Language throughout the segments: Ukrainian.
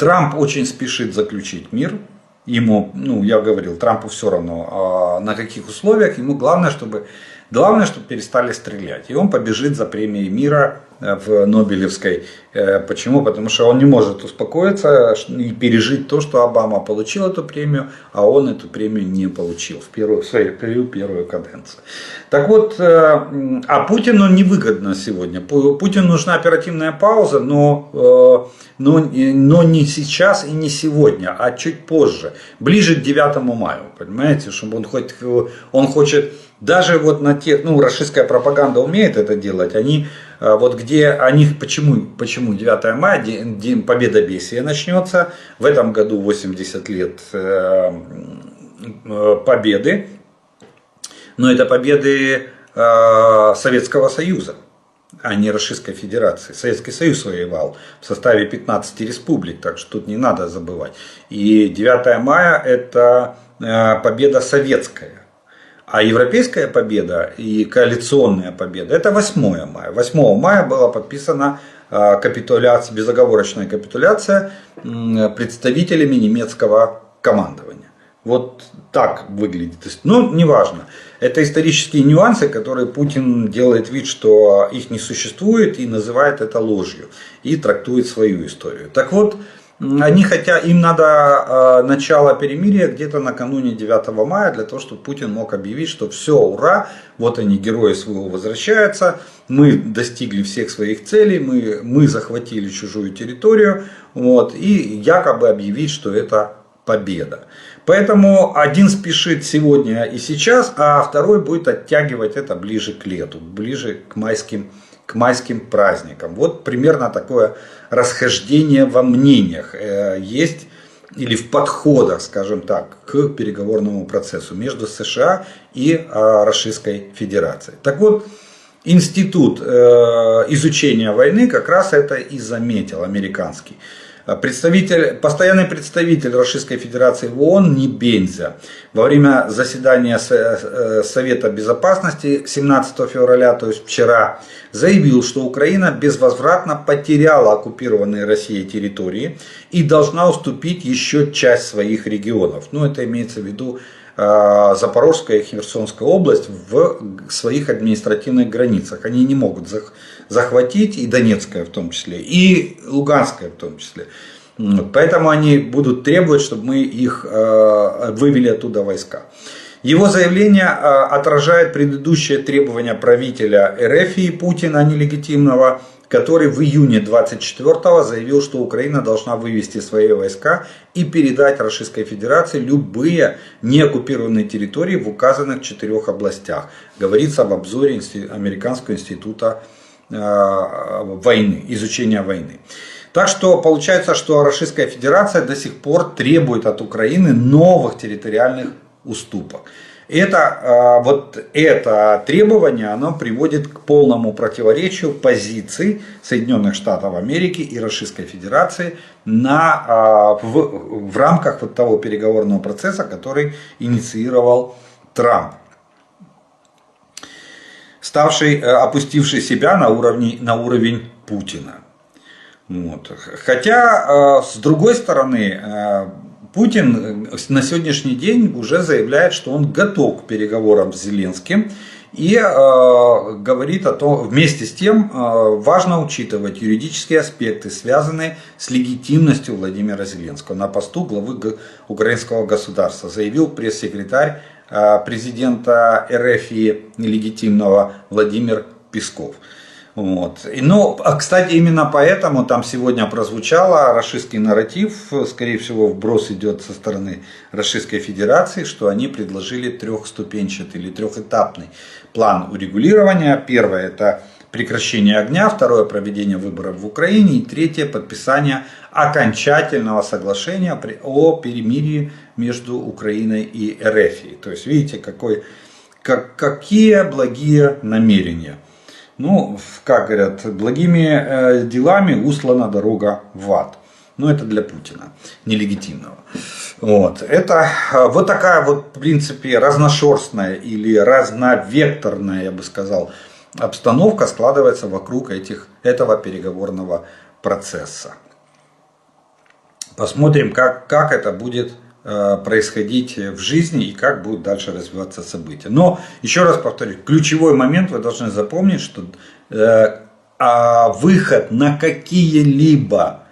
Трамп очень спешит заключить мир. Ему, ну, я говорил, Трампу все равно, а на каких условиях. Ему главное, чтобы, главное, чтобы перестали стрелять. И он побежит за премией мира в Нобелевской. Э, почему? Потому что он не может успокоиться и пережить то, что Обама получил эту премию, а он эту премию не получил в, первую, в свою первую каденцию. Так вот, э, а Путину невыгодно сегодня. Путину нужна оперативная пауза, но но, но не сейчас и не сегодня, а чуть позже, ближе к 9 мая, понимаете, чтобы он хоть, он хочет, даже вот на тех, ну, российская пропаганда умеет это делать, они, э, вот где они, почему, почему 9 мая, день, день победобесия начнется, в этом году 80 лет э, э, победы, но это победы Советского Союза а не Российской Федерации. Советский Союз воевал в составе 15 республик, так что тут не надо забывать. И 9 мая это э, победа советская. А европейская победа и коалиционная победа это 8 мая. 8 мая была подписана э, капитуляция, безоговорочная капитуляция представителями немецкого командования. Вот так выглядит. Ну, неважно. Это исторические нюансы, которые Путин делает вид, что их не существует и называет это ложью. И трактует свою историю. Так вот, они хотя им надо э, начало перемирия где-то накануне 9 мая, для того, чтобы Путин мог объявить, что все, ура, вот они, герои своего возвращаются, мы достигли всех своих целей, мы, мы захватили чужую территорию, вот, и якобы объявить, что это победа. Поэтому один спешит сегодня и сейчас, а второй будет оттягивать это ближе к лету, ближе к майским, к майским праздникам. Вот примерно такое расхождение во мнениях э, есть или в подходах, скажем так, к переговорному процессу между США и э, Российской Федерацией. Так вот, Институт э, изучения войны как раз это и заметил, американский. А представитель, постоянный представитель Российской Федерации в ООН Небензя во время заседания э, Совета Безопасности 17 февраля, то есть вчера, заявил, что Украина безвозвратно потеряла оккупированные Россией территории и должна уступить еще часть своих регионов. Ну, это имеется в виду Запорожская и Херсонская область в своих административных границах. Они не могут захватить, и Донецкая в том числе, и Луганская в том числе. Поэтому они будут требовать, чтобы мы их э, вывели оттуда войска. Его заявление э, отражает предыдущее требование правителя РФ и Путина, нелегитимного, который в июне 24-го заявил, что Украина должна вывести свои войска и передать Российской Федерации любые неоккупированные территории в указанных четырех областях. Говорится в обзоре Американского института Э, войны, изучения войны. Так что получается, что Российская Федерация до сих пор требует от Украины новых территориальных уступок. Это, э, вот это требование оно приводит к полному противоречию позиций Соединенных Штатов Америки и Российской Федерации на, э, в, в рамках вот того переговорного процесса, который инициировал Трамп ставший, э, опустивший себя на, уровне, на уровень Путина. Вот. Хотя, э, с другой стороны, э, Путин на сегодняшний день уже заявляет, что он готов к переговорам с Зеленским и э, говорит о том, вместе с тем э, важно учитывать юридические аспекты, связанные с легитимностью Владимира Зеленского на посту главы украинского государства, заявил пресс-секретарь Э, президента РФ нелегитимного Владимир Песков. Вот. Но, а, кстати, именно поэтому там сегодня прозвучало российский нарратив, скорее всего, вброс идет со стороны Российской Федерации, что они предложили трехступенчатый или трехэтапный план урегулирования. Первое это прекращение огня, второе проведение выборов в Украине и третье подписание окончательного соглашения о перемирии между Украиной и Эрефией. То есть видите, какой, как, какие благие намерения. Ну, как говорят, благими э, делами услана дорога в ад. Но это для Путина, нелегитимного. Вот. Это э, вот такая вот, в принципе, разношерстная или разновекторная, я бы сказал, обстановка складывается вокруг этих, этого переговорного процесса. Посмотрим, как, как это будет происходить в жизни и как будут дальше развиваться события. Но, еще раз повторюсь, ключевой момент вы должны запомнить, что э, а выход на какие-либо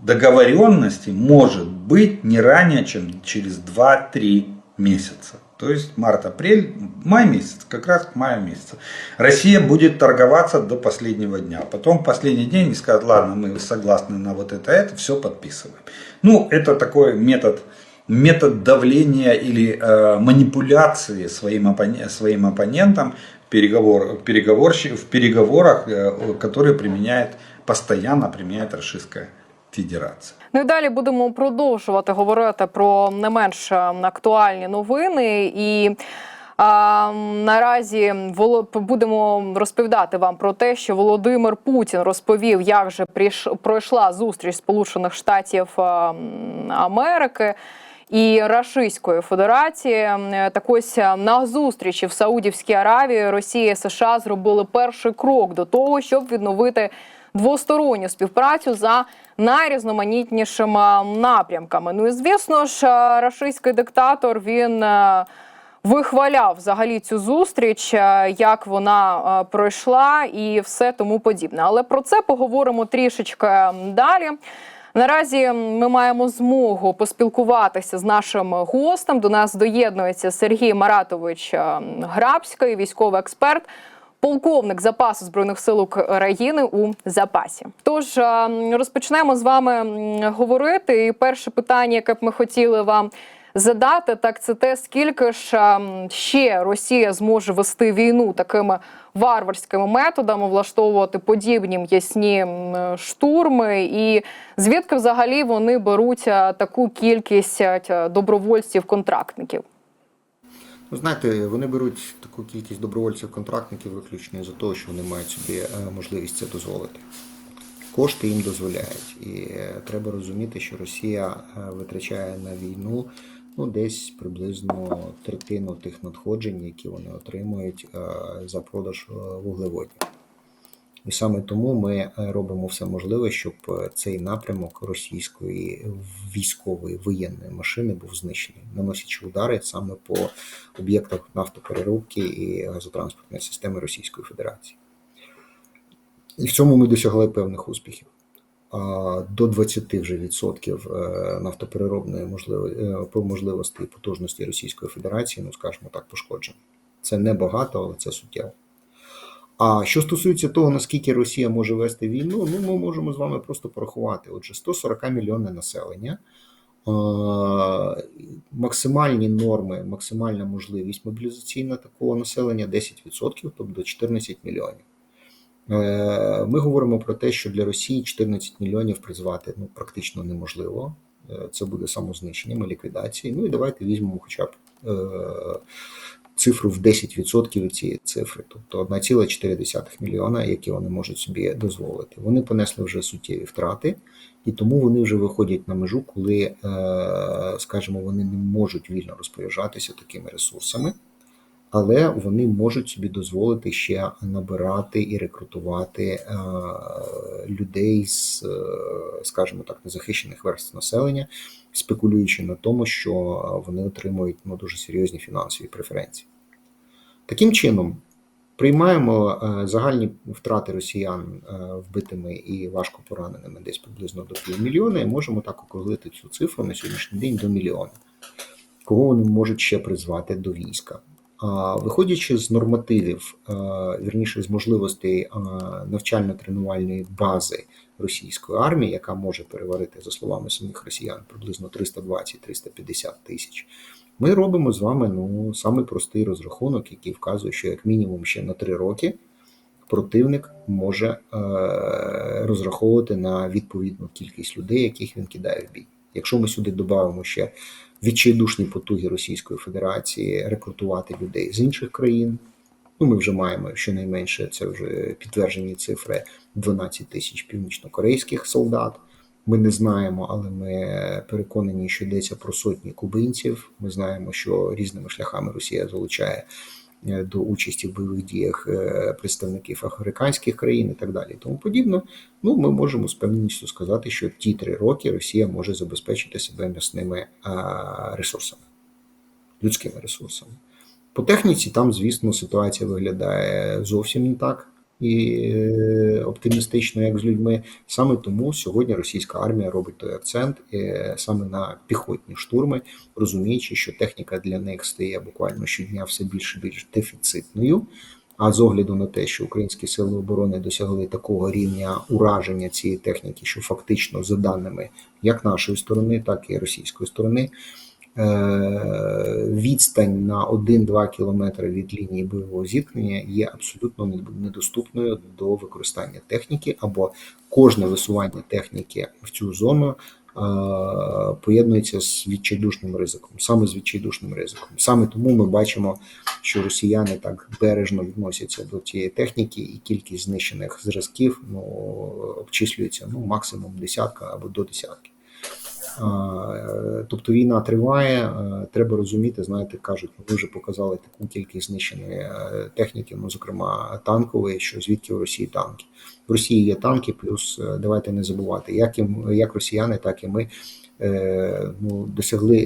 договоренности может быть не ранее, чем через 2-3 месяца. То есть март-апрель, май месяц, как раз к маю месяца. Россия будет торговаться до последнего дня. Потом последний день они скажут, ладно, мы согласны на вот это, это, все подписываем. Ну, это такой метод, метод давления или э, манипуляции своим, оппон- своим оппонентом в, переговор, переговорщик, в переговорах, э, которые применяет, постоянно применяет Российская Федерация. Ну і далі будемо продовжувати говорити про не менш е, актуальні новини і. А, наразі воло- будемо розповідати вам про те, що Володимир Путін розповів, як же прийш- пройшла зустріч Сполучених Штатів е, м, Америки і Рашистської Федерації. Так ось е, на зустрічі в Саудівській Аравії Росія і США зробили перший крок до того, щоб відновити двосторонню співпрацю за найрізноманітнішими напрямками. Ну і звісно ж, е, рашистський диктатор він. е, Вихваляв взагалі цю зустріч, як вона пройшла і все тому подібне. Але про це поговоримо трішечки далі. Наразі ми маємо змогу поспілкуватися з нашим гостем. До нас доєднується Сергій Маратович е, Грабський, військовий експерт, полковник запасу збройних сил України у запасі. Тож е, розпочнемо з вами говорити. І перше питання, яке б ми хотіли вам задати, так це те, скільки ж ем, ще Росія зможе вести війну такими варварськими методами, влаштовувати подібні м'ясні штурми, і звідки взагалі вони беруть е, таку кількість е, добровольців-контрактників? Ну, знаєте, вони беруть таку кількість добровольців-контрактників виключно за того, що вони мають собі е, можливість це дозволити. Кошти їм дозволяють. І треба розуміти, що Росія витрачає на війну ну, десь приблизно третину тих надходжень, які вони отримують е, за продаж е, вуглеводнів. І саме тому ми е, робимо все можливе, щоб цей напрямок російської військової воєнної машини був знищений, наносячи удари саме по об'єктах нафтопереробки і газотранспортної системи Російської Федерації. І в цьому ми досягли певних успіхів. До 20 вже відсотків е, нафтопереробної е, можливості і потужності Російської Федерації, ну скажімо так, пошкоджено. Це не багато, але це суттєво. А що стосується того, наскільки Росія може вести війну, ну ми можемо з вами просто порахувати. Отже, 140 мільйонне населення, максимальні норми, максимальна можливість мобілізаційна такого населення 10%, тобто 14 мільйонів. Е, Ми говоримо про те, що для Росії 14 мільйонів призвати ну, практично неможливо. Е, Це буде самознищенням і ліквідацією. Ну і давайте візьмемо хоча б е, цифру в 10% від цієї цифри, тобто 1,4 мільйона, які вони можуть собі дозволити. Вони понесли вже суттєві втрати, і тому вони вже виходять на межу, коли, скажімо, вони не можуть вільно розпоряджатися такими ресурсами. Але вони можуть собі дозволити ще набирати і рекрутувати е, людей з, е, скажімо так, незахищених верств населення, спекулюючи на тому, що вони отримують ну, дуже серйозні фінансові преференції. Таким чином, приймаємо е, загальні втрати росіян е, вбитими і важко пораненими десь приблизно до півмільйона, і можемо так округлити цю цифру на сьогоднішній день до мільйона. Кого вони можуть ще призвати до війська? Виходячи з нормативів, вірніше з можливостей навчально-тренувальної бази російської армії, яка може переварити, за словами самих росіян, приблизно 320-350 тисяч, ми робимо з вами ну, самий простий розрахунок, який вказує, що як мінімум ще на 3 роки противник може е, розраховувати на відповідну кількість людей, яких він кидає в бій. Якщо ми сюди додамо ще відчайдушні потуги Російської Федерації рекрутувати людей з інших країн. Ну, ми вже маємо щонайменше це вже підтверджені цифри 12 тисяч північнокорейських солдат. Ми не знаємо, але ми переконані, що йдеться про сотні кубинців. Ми знаємо, що різними шляхами Росія залучає до участі в бойових діях е, представників африканських країн і так далі. і Тому подібно. Ну, ми можемо з певністю сказати, що ті три роки Росія може забезпечити себе м'ясними ресурсами, людськими ресурсами. По техніці там, звісно, ситуація виглядає зовсім не так і е, оптимістично, як з людьми. Саме тому сьогодні російська армія робить той акцент е, саме на піхотні штурми, розуміючи, що техніка для них стає буквально щодня все більше і більш дефіцитною. А з огляду на те, що українські сили оборони досягли такого рівня ураження цієї техніки, що фактично, за даними як нашої сторони, так і російської сторони, відстань на 1-2 кілометри від лінії бойового зіткнення є абсолютно недоступною до використання техніки, або кожне висування техніки в цю зону е, поєднується з відчайдушним ризиком, саме з відчайдушним ризиком. Саме тому ми бачимо, що росіяни так бережно відносяться до цієї техніки, і кількість знищених зразків ну, обчислюється ну, максимум десятка або до десятки. Тобто війна триває, треба розуміти, знаєте, кажуть, ми вже показали таку кількість знищеної е, техніки, ну зокрема танкової, що звідки в Росії танки. В Росії є танки, плюс е, давайте не забувати, як і як росіяни, так і ми е, ну, досягли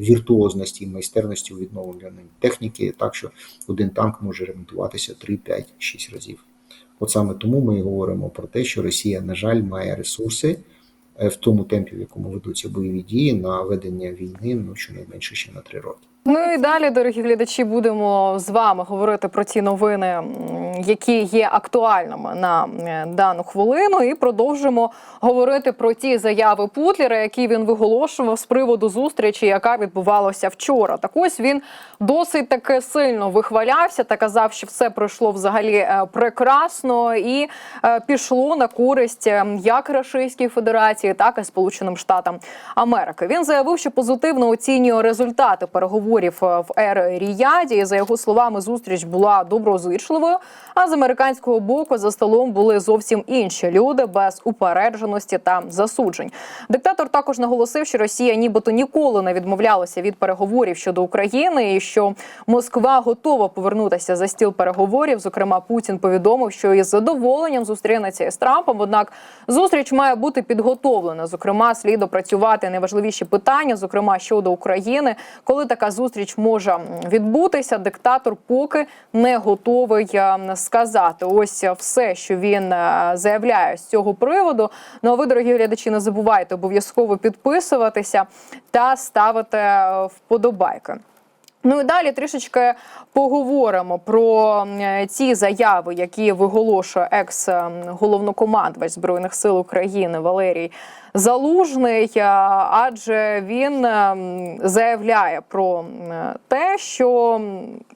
віртуозності і майстерності у відновленні техніки, так що один танк може ремонтуватися 3, 5, 6 разів. От саме тому ми говоримо про те, що Росія, на жаль, має ресурси в тому темпі, в якому ведуться бойові дії на ведення війни, ну щонайменше ще на три роки. Ну і далі, дорогі глядачі, будемо з вами говорити про ті новини, які є актуальними на е, дану хвилину, і продовжимо говорити про ті заяви Путлера, які він виголошував з приводу зустрічі, яка відбувалася вчора. Так ось він досить таки сильно вихвалявся та казав, що все пройшло взагалі е, прекрасно і е, пішло на користь е, як Російській Федерації, так і Сполученим Штатам Америки. Він заявив, що позитивно оцінює результати переговорів е, в Ер Ріяді. За його словами, зустріч була доброзичливою. А з американського боку за столом були зовсім інші люди без упередженості та засуджень. Диктатор також наголосив, що Росія нібито ніколи не відмовлялася від переговорів щодо України, і що Москва готова повернутися за стіл переговорів. Зокрема, Путін повідомив, що із задоволенням зустрінеться із Трампом. Однак зустріч має бути підготовлена. Зокрема, слід опрацювати найважливіші питання, зокрема щодо України, коли така зустріч може відбутися. Диктатор поки не готовий е, сказати. Ось все, що він е, заявляє з цього приводу. Ну а ви, дорогі глядачі, не забувайте обов'язково підписуватися та ставити е, вподобайки. Ну і далі трішечки поговоримо про ці заяви, які виголошує екс-головнокомандувач збройних сил України Валерій Залужний, е, адже він е, заявляє про те, що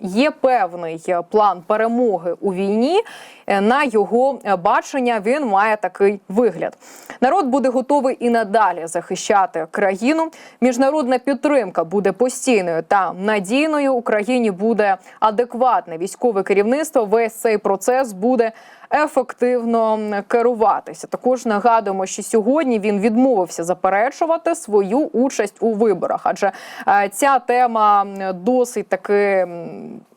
є певний план перемоги у війні. Е, На його бачення він має такий вигляд. Народ буде готовий і надалі захищати країну. Міжнародна підтримка буде постійною та надійною. Україні буде адекватне військове керівництво. Весь цей процес буде ефективно керуватися. Також нагадуємо, що сьогодні він відмовився заперечувати свою участь у виборах, адже е, ця тема досить таки.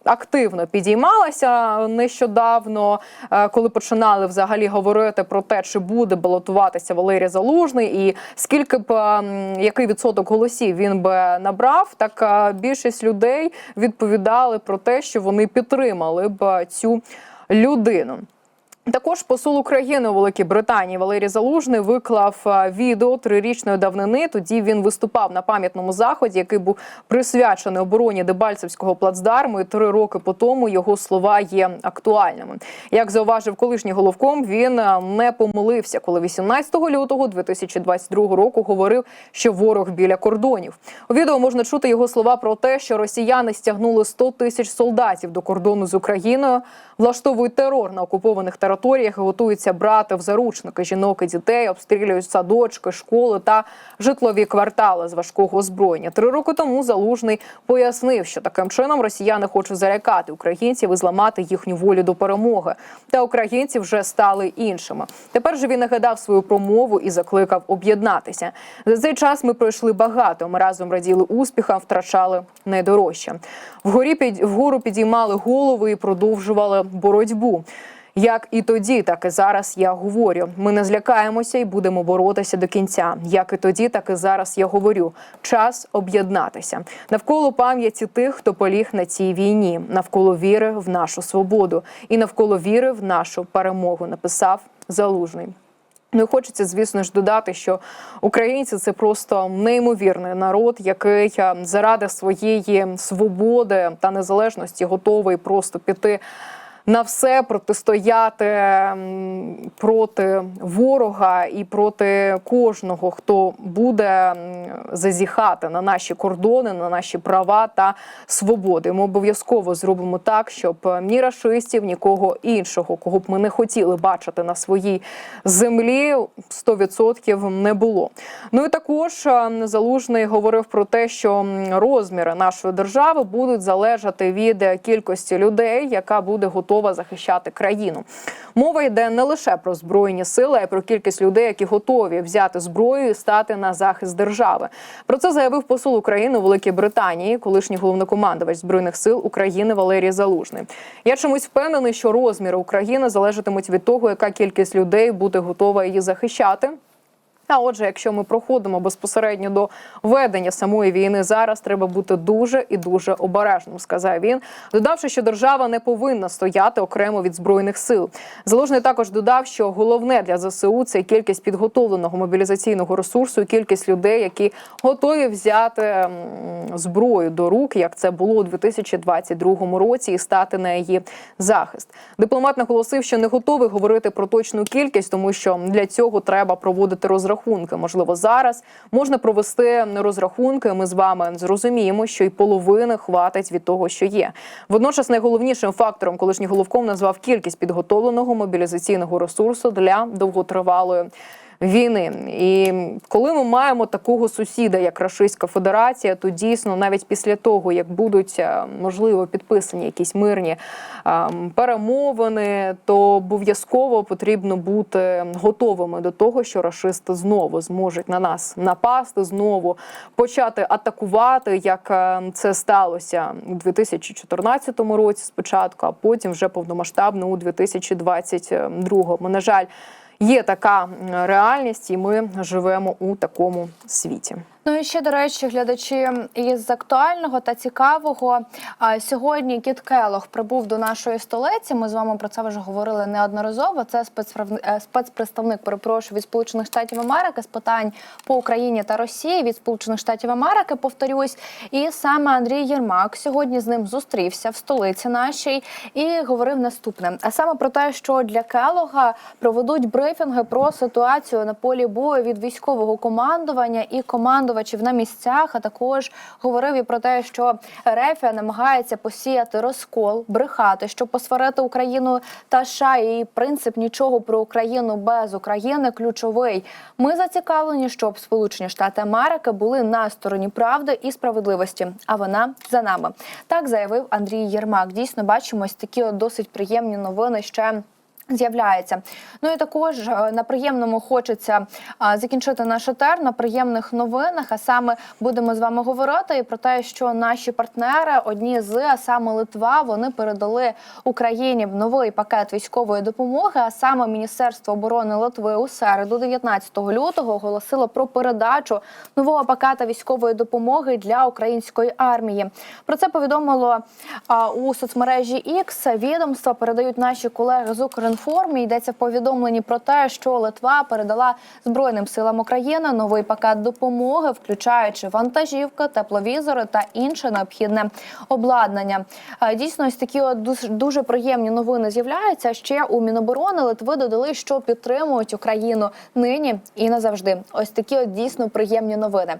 Активно підіймалася нещодавно, е, коли починали взагалі говорити про те, чи буде балотуватися Валерій Залужний, і скільки б який відсоток голосів він би набрав, так е, більшість людей відповідали про те, що вони підтримали б цю людину. Також посол України у Великій Британії Валерій Залужний виклав е, відео трирічної давнини. Тоді він виступав на пам'ятному заході, який був присвячений обороні Дебальцевського плацдарму. І три роки по тому його слова є актуальними. Як зауважив колишній головком, він е, не помилився, коли 18 лютого 2022 року говорив, що ворог біля кордонів. У відео можна чути його слова про те, що росіяни стягнули 100 тисяч солдатів до кордону з Україною, влаштовують терор на окупованих територіях територіях готуються брати в заручники жінок і дітей, обстрілюють садочки, школи та житлові квартали з важкого озброєння. Три роки тому залужний пояснив, що таким чином росіяни хочуть залякати українців і зламати їхню волю до перемоги. Та українці вже стали іншими. Тепер же він нагадав свою промову і закликав об'єднатися. За цей час ми пройшли багато. Ми разом раділи успіхам, втрачали найдорожче. Вгорі під вгору підіймали голови і продовжували боротьбу. Як і тоді, так і зараз я говорю. Ми не злякаємося і будемо боротися до кінця. Як і тоді, так і зараз я говорю. Час об'єднатися навколо пам'яті тих, хто поліг на цій війні, навколо віри в нашу свободу і навколо віри в нашу перемогу. Написав залужний. Ну і хочеться, звісно ж, додати, що українці це просто неймовірний народ, який е, заради своєї свободи та незалежності готовий просто піти на все протистояти проти ворога і проти кожного, хто буде зазіхати на наші кордони, на наші права та свободи. Ми обов'язково зробимо так, щоб ні рашистів, нікого іншого, кого б ми не хотіли бачити на своїй землі, 100% не було. Ну і також залужний говорив про те, що розміри нашої держави будуть залежати від кількості людей, яка буде готова захищати країну. Мова йде не лише про збройні сили, а й про кількість людей, які готові взяти зброю і стати на захист держави. Про це заявив посол України у Великій Британії, колишній головнокомандувач збройних сил України Валерій Залужний. Я чомусь впевнений, що розміри України залежатимуть від того, яка кількість людей буде готова її захищати. А отже, якщо ми проходимо безпосередньо до ведення самої війни зараз, треба бути дуже і дуже обережним, сказав він, додавши, що держава не повинна стояти окремо від збройних сил. Залужний також додав, що головне для ЗСУ це кількість підготовленого мобілізаційного ресурсу, і кількість людей, які готові взяти зброю до рук, як це було у 2022 році, і стати на її захист. Дипломат наголосив, що не готовий говорити про точну кількість, тому що для цього треба проводити розрахунки. Можливо, зараз можна провести розрахунки. Ми з вами зрозуміємо, що й половини хватить від того, що є. Водночас найголовнішим фактором колишній головком назвав кількість підготовленого мобілізаційного ресурсу для довготривалої. Війни, і коли ми маємо такого сусіда, як Рашистська Федерація, то дійсно навіть після того, як будуть е, можливо підписані якісь мирні е, перемовини, то обов'язково потрібно бути готовими до того, що рашисти знову зможуть на нас напасти, знову почати атакувати, як е, це сталося у 2014 році спочатку, а потім вже повномасштабно у 2022. На жаль. Є така реальність, і ми живемо у такому світі. Ну і ще до речі, глядачі із актуального та цікавого. Сьогодні Кіт Келох прибув до нашої столиці. Ми з вами про це вже говорили неодноразово. Це е, спецпредставник перепрошую від Сполучених Штатів Америки з питань по Україні та Росії від Сполучених Штатів Америки. Повторюсь, і саме Андрій Єрмак сьогодні з ним зустрівся в столиці нашій і говорив наступне: а саме про те, що для Келога проведуть брифінги про ситуацію на полі бою від військового командування і командувачів на місцях. А також говорив і про те, що Рефія намагається посіяти розкол, брехати, щоб посварити Україну та США. І принцип нічого про Україну без України ключовий. Ми зацікавлені, щоб Сполучені Штати Америки були на стороні правди і справедливості. А вона за нами. Так заявив Андрій Єрмак. Дійсно, бачимо ось такі досить приємні новини ще. З'являється. Ну і також е, на приємному хочеться закінчити наш етер на приємних новинах. А саме будемо з вами говорити і про те, що наші партнери, одні з а саме Литва, вони передали Україні новий пакет військової допомоги. А саме Міністерство оборони Литви у середу, 19 лютого, оголосило про передачу нового пакета військової допомоги для української армії. Про це повідомило у соцмережі X. Відомства передають наші колеги з Укрінформ. Йдеться в повідомленні про те, що Литва передала Збройним силам України новий пакет допомоги, включаючи вантажівки, тепловізори та інше необхідне обладнання. Е, Дійсно, ось такі от дуже приємні новини з'являються. Ще у Міноборони Литви додали, що підтримують Україну нині і назавжди. Ось такі от дійсно приємні новини.